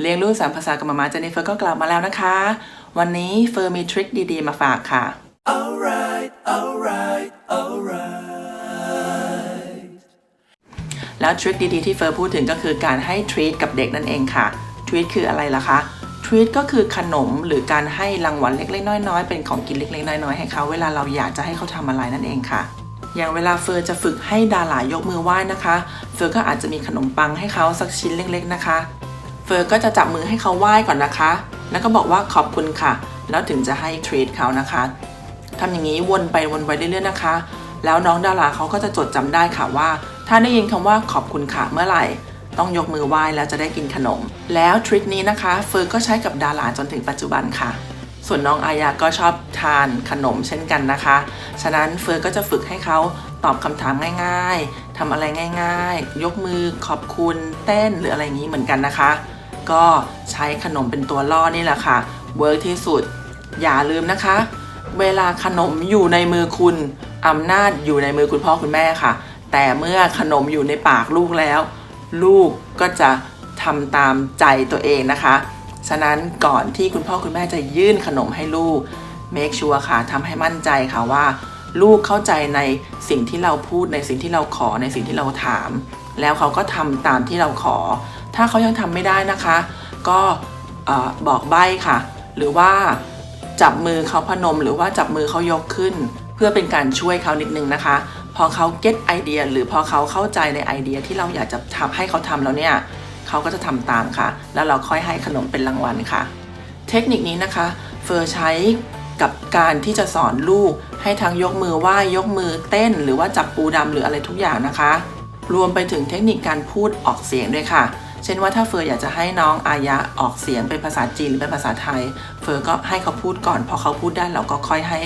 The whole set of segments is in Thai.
เลี้ยงลูกสามภาษากับมาม่าเจนนิเฟอร์ก็กลับมาแล้วนะคะ วันนี้เฟอร์มีทริคดีๆ มาฝากค่ะ Alright, alright, alright. แล้วทริคดีๆ ที่เฟอร์พูดถึงก็คือการให้ทรีตกับเด็กนั่นเองค่ะทรีตคืออะไรล่ะคะทรีตก็คือขนมหรือการให้รางวัลเล็กๆ น้อยๆ เป็นของกินเล็กๆ น้อยๆ ให้เขาเวลาเราอยากจะให้เขาทำอะไรนั่นเองค่ะอย่างเวลาเฟอร์จะฝึกให้ดารายกมือไหว้นะคะ เฟอร์ก็อาจจะมีขนมปังให้เขาสักชิ้นเล็ก ๆ นะคะเฟอร์ก็จะจับมือให้เขาไหว้ก่อนนะคะ แล้วก็บอกว่าขอบคุณค่ะ แล้วถึงจะให้ทรีตเขานะคะทำอย่างนี้วนไปวนไปเรื่อยๆนะคะ แล้วน้องดาราเขาก็จะจดจำได้ค่ะว่า ถ้าได้ยินคำว่าขอบคุณค่ะเมื่อไหร่ ต้องยกมือไหว้แล้วจะได้กินขนม แล้วทริคนี้นะคะเฟอร์ก็ใช้กับดาราจนถึงปัจจุบันค่ะ ส่วนน้องอายาก็ชอบทานขนมเช่นกันนะคะ ฉะนั้นเฟอร์ก็จะฝึกให้เขาตอบคำถามง่าย ๆทำอะไรง่าย ๆ ยกมือขอบคุณเต้นหรืออะไรอย่างนี้เหมือนกันนะคะ ก็ใช้ขนมเป็นตัวล่อนี่แหละค่ะเวิร์กที่สุด อย่าลืมนะคะ เวลาขนมอยู่ในมือคุณอำนาจอยู่ในมือคุณพ่อคุณแม่ค่ะ แต่เมื่อขนมอยู่ในปากลูกแล้ว ลูกก็จะทำตามใจตัวเองนะคะ ฉะนั้นก่อนที่คุณพ่อคุณแม่จะยื่นขนมให้ลูก make sure ค่ะทำให้มั่นใจค่ะว่า ลูกเข้าใจในสิ่งที่เราพูดในสิ่งที่เราขอในสิ่งที่เราถาม แล้วเขาก็ทำตามที่เราขอ ถ้าเขายังทำไม่ได้นะคะ ก็บอกใบ้ค่ะ หรือว่าจับมือเขาพนม หรือว่าจับมือเขายกขึ้น เพื่อเป็นการช่วยเขานิดนึงนะคะ พอเขาเก็ตไอเดียหรือพอเขาเข้าใจในไอเดียที่เราอยากจะทำให้เขาทำแล้วเนี่ยเขาก็จะทำตามค่ะ แล้วเราค่อยให้ขนมเป็นรางวัลค่ะ เทคนิคนี้นะคะ เฟอร์ใช้ กับการที่จะสอนลูก ให้ทั้งยกมือไหว้ยกมือเต้น หรือว่าจับปูดำหรืออะไรทุกอย่างนะคะ รวมไปถึงเทคนิคการพูดออกเสียงด้วยค่ะ เช่นว่าถ้าเฟอร์อยากจะให้น้องอายะออกเสียงเป็นภาษาจีนหรือเป็นภาษาไทย เฟอร์ก็ให้เขาพูดก่อนพอเขาพูดได้เราก็ค่อยให้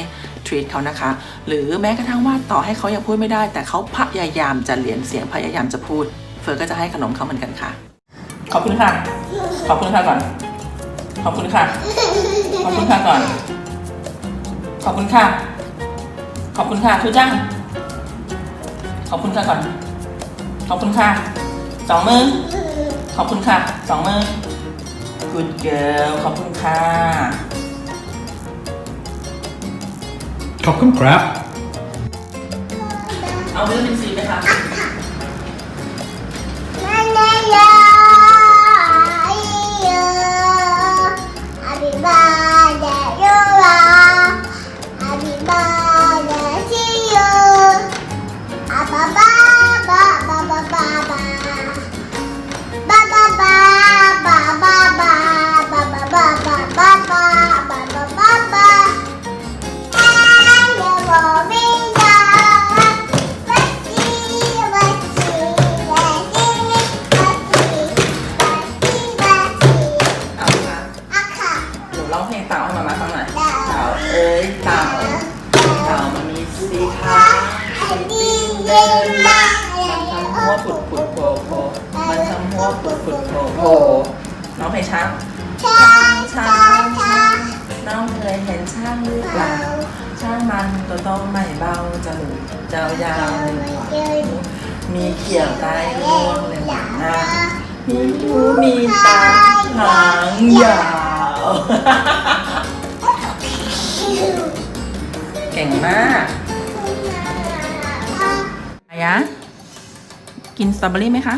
ทรีตเขานะคะ หรือแม้กระทั่งว่าต่อให้เขายังพูดไม่ได้ แต่เขาพยายามจะเรียนเสียงพยายามจะพูด เฟอร์ก็จะให้ขนมเขาเหมือนกันค่ะ ขอบคุณค่ะ ขอบคุณค่ะก่อน ขอบคุณค่ะ ขอบคุณค่ะก่อน ขอบคุณค่ะ ขอบคุณค่ะทุจ้างขอบคุณค่ะก่อน ขอบคุณค่ะ สองมือ ขอบคุณค่ะ สองมือ good girl ขอบคุณค่ะ ขอบคุณครับ เอาวิตามินซีไหมคะ ทำหัวปุดปุดโผล่โผล่มันทำหัวปุดปุดโผล่โผล่น้องเพลงช้างช้างช้างช้างน้องเคยเห็นช้างหรือเปล่าช้างมันตัวโตไม่เบาจมูกเจ้ายาวหนึ่งมีเขียวใต้งวงหนึ่งหน้ามีหูมีตาหางยาวเก่งมาก ยะ กินสตรอเบอรี่ไหมคะ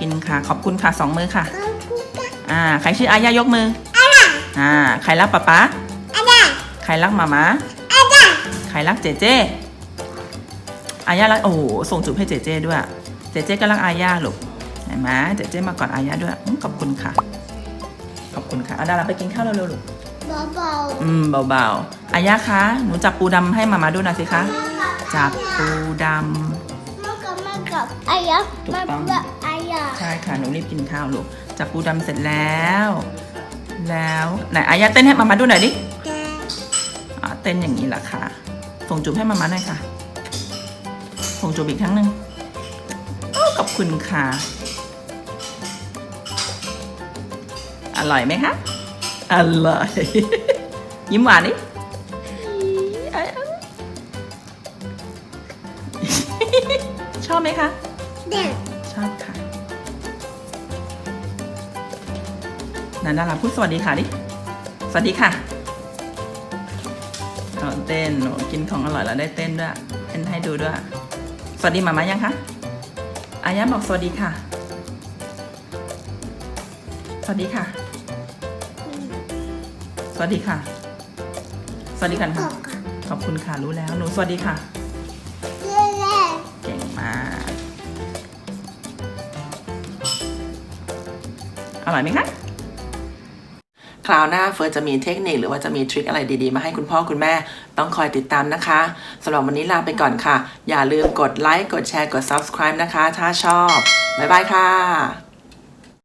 กินค่ะ ขอบคุณค่ะสองมือค่ะ อ่า ใครชื่ออายะยกมือ อ่า ใครรักป๊าป๊าใครรักหมาม้าใครรักเจเจอายารักโอ้โห ส่งจูบให้เจเจด้วย เจเจก็รักอายาลูกเห็นไหมเจเจมาก่อนอายาด้วยอืมขอบคุณค่ะ ขอบคุณค่ะเอาดาราไปกินข้าวเร็วๆลูกเบาอืมเบาๆอายาคะ หนูจับปูดำให้มามาดูหน่อยสิคะๆจับปูดมัน กับมันกับอายะถูกมันต้องกับอายะำใช่ค่ะ หนูรีบกินข้าวลูก จับปูดำเสร็จแล้ว แล้วไหนอายาเต้นให้มามาดูหน่อยดิอ่าเต้นอย่างนี้แหละค่ะ ส่งจูบให้มามาหน่อยค่ะ ส่งจูบอีกครั้งหนึ่งโอ้ขอบคุณค่ะ อร่อยไหมคะ อร่อย ยิ้มหวานดิ อบไหมคะ เด็กชอบค่ะนันดาราพูดสวัสดีค่ะดิ สวัสดีค่ะอ๋อเต้นโอ้กินของอร่อยแล้วได้เต้นด้วยเต้นให้ดูด้วย สวัสดีหมามายังคะอายะบอกสวัสดีค่ะ สวัสดีค่ะ สวัสดีค่ะ สวัสดีกันขค่ะอบค่ะ ขอบคุณค่ะรู้แล้ว หนูสวัสดีค่ะ อร่อยไหมคะคราวหน้าเฟิร์สจะมีเทคนิคหรือว่าจะมีทริคอะไรดีๆ มาให้คุณพ่อคุณแม่ต้องคอยติดตามนะคะสำหรับวันนี้ลาไปก่อนค่ะ อย่าลืมกดไลค์กดแชร์กด subscribe นะคะ ถ้าชอบ บ๊ายบายค่ะ